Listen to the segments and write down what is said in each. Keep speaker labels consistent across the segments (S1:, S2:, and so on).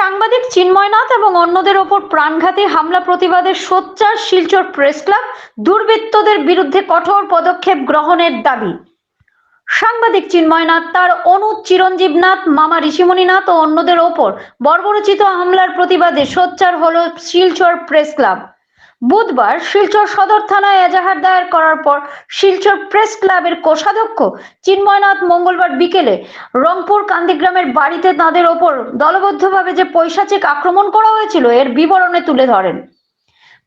S1: সাংবাদিক চিন্ময়নাথ এবং অন্যদের ওপর প্রাণঘাতী হামলা প্রতিবাদে সোচ্চার শিলচর প্রেস ক্লাব দুর্বৃত্তদের বিরুদ্ধে কঠোর পদক্ষেপ গ্রহণের দাবি। সাংবাদিক চিন্ময়নাথ তার অনুজ চিরঞ্জীবনাথ মামা ঋষিমণিনাথ ও অন্যদের ওপর বর্বরচিত হামলার প্রতিবাদে সোচ্চার হল শিলচর প্রেস ক্লাব। বুধবার শিলচর সদর থানায় এজাহার দায়ের করার পর শিলচর প্রেস ক্লাবের কোষাধ্যক্ষ চিন্ময়নাথ মঙ্গলবার বিকেলে রংপুর কান্দিগ্রামের বাড়িতে তাদের ওপর দলবদ্ধভাবে যে পৈশাচিক আক্রমণ করা হয়েছিল, এর বিবরণে তুলে ধরেন।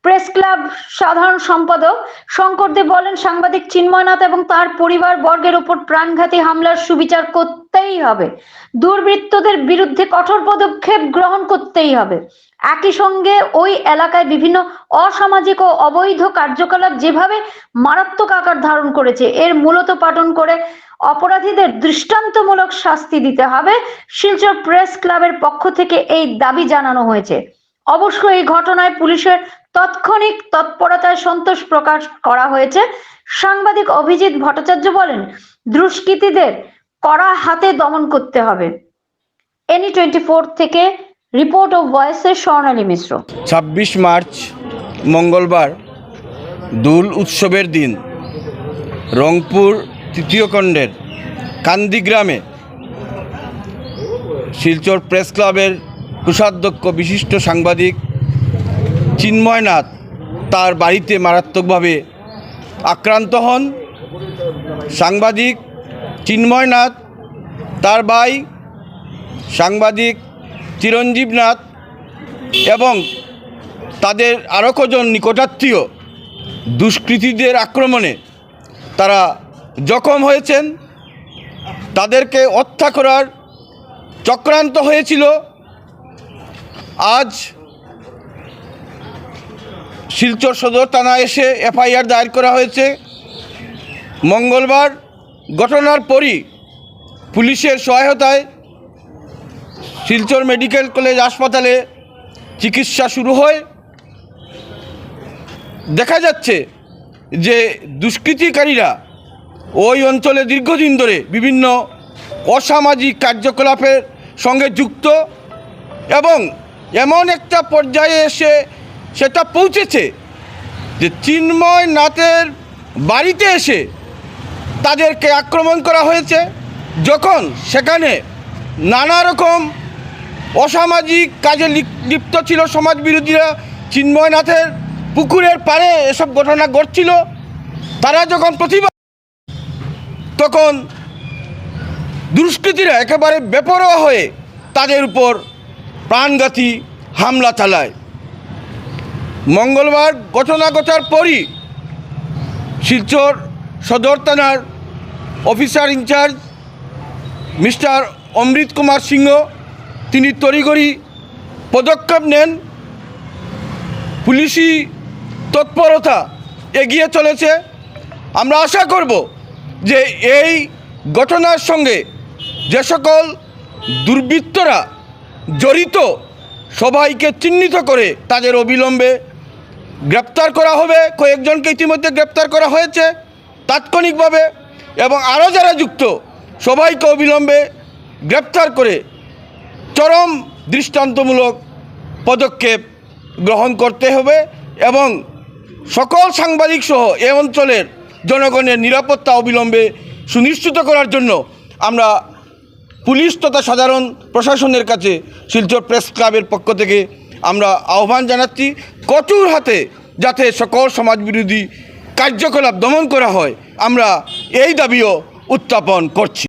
S1: প্রেস ক্লাব সাধারণ সম্পাদক শঙ্কর দেব বলেন, সাংবাদিক চিন্ময়নাথ এবং তার পরিবার বর্গের উপর প্রাণঘাতী হামলার সুবিচার করতেই হবে। দুর্বৃত্তদের বিরুদ্ধে কঠোর পদক্ষেপ গ্রহণ করতেই হবে। একই সঙ্গে ওই এলাকায় বিভিন্ন অসামাজিক ও অবৈধ কার্যকলাপ যেভাবে মারাত্মক আকার ধারণ করেছে, এর মূলত পাঠন করে অপরাধীদের দৃষ্টান্তমূলক শাস্তি দিতে হবে, শিলচর প্রেস ক্লাবের পক্ষ থেকে এই দাবি জানানো হয়েছে। অবশ্য এই ঘটনায় পুলিশের তৎক্ষণিক তৎপরতায় সন্তোষ প্রকাশ করা হয়েছে। সাংবাদিক অভিজিৎ ভট্টাচার্য বলেন, দুষ্কৃতীদের কড়া হাতে দমন করতে হবে। এনি টোয়েন্টি থেকে রিপোর্ট ও ভয়েসের স্বর্ণালী মিশ্র
S2: ছাব্বিশ মার্চ, মঙ্গলবার, দোল উৎসবের দিন। রংপুর তৃতীয় খণ্ডের কান্দি গ্রামে শিলচর প্রেস ক্লাবের কোষাধ্যক্ষ বিশিষ্ট সাংবাদিক চিন্ময়নাথ তার বাড়িতে মারাত্মকভাবে আক্রান্ত হন। সাংবাদিক চিন্ময়নাথ তার ভাই সাংবাদিক চিরঞ্জীবনাথ এবং তাদের আরও কজন নিকটাত্মীয় দুষ্কৃতীদের আক্রমণে তারা জখম হয়েছেন। তাদেরকে হত্যা করার চক্রান্ত হয়েছিল। আজ শিলচর সদর থানা এসে এফআইআর দায়ের করা হয়েছে। মঙ্গলবার ঘটনার পরই পুলিশের সহায়তায় শিলচর মেডিকেল কলেজ হাসপাতালে চিকিৎসা শুরু হয়। দেখা যাচ্ছে যে দুষ্কৃতিকারীরা ওই অঞ্চলে দীর্ঘদিন ধরে বিভিন্ন অসামাজিক কার্যকলাপের সঙ্গে যুক্ত এবং এমন একটা পর্যায়ে এসে সেটা পৌঁছেছে যে চিন্ময় নাথের বাড়িতে এসে তাদেরকে আক্রমণ করা হয়েছে। যখন সেখানে নানা রকম অসামাজিক কাজে লিপ্ত ছিল সমাজ বিরোধীরা। চিন্ময়নাথের পুকুরের পাড়ে এসব ঘটনা ঘটছিল। তারা যখন প্রতিবাদ তখন দুষ্কৃতীরা একেবারে বেপরোয়া হয়ে তাদের উপর প্রাণঘাতী হামলা চালায়। মঙ্গলবার ঘটনা ঘটার পরই শিলচর সদর থানার officer in charge mister Amrit Kumar Singha তিনি তড়িঘড়ি পদক্ষেপ নেন। পুলিশি তৎপরতা এগিয়ে চলেছে। আমরা আশা করব যে এই ঘটনার সঙ্গে যে সকল দুর্বৃত্তরা জড়িত, সবাইকে চিহ্নিত করে তাদের অবিলম্বে গ্রেপ্তার করা হবে। কয়েকজনকে ইতিমধ্যে গ্রেপ্তার করা হয়েছে তাৎক্ষণিকভাবে এবং আরও যারা যুক্ত, সবাইকে অবিলম্বে গ্রেপ্তার করে চরম দৃষ্টান্তমূলক পদক্ষেপ গ্রহণ করতে হবে এবং সকল সাংবাদিক সহ এ অঞ্চলের জনগণের নিরাপত্তা অবিলম্বে সুনিশ্চিত করার জন্য আমরা পুলিশ তথা সাধারণ প্রশাসনের কাছে শিলচর প্রেস ক্লাবের পক্ষ থেকে আমরা আহ্বান জানাচ্ছি, কঠোর হাতে যাতে সকল সমাজবিরোধী কার্যকলাপ দমন করা হয়, আমরা এই দাবিও উত্থাপন করছি।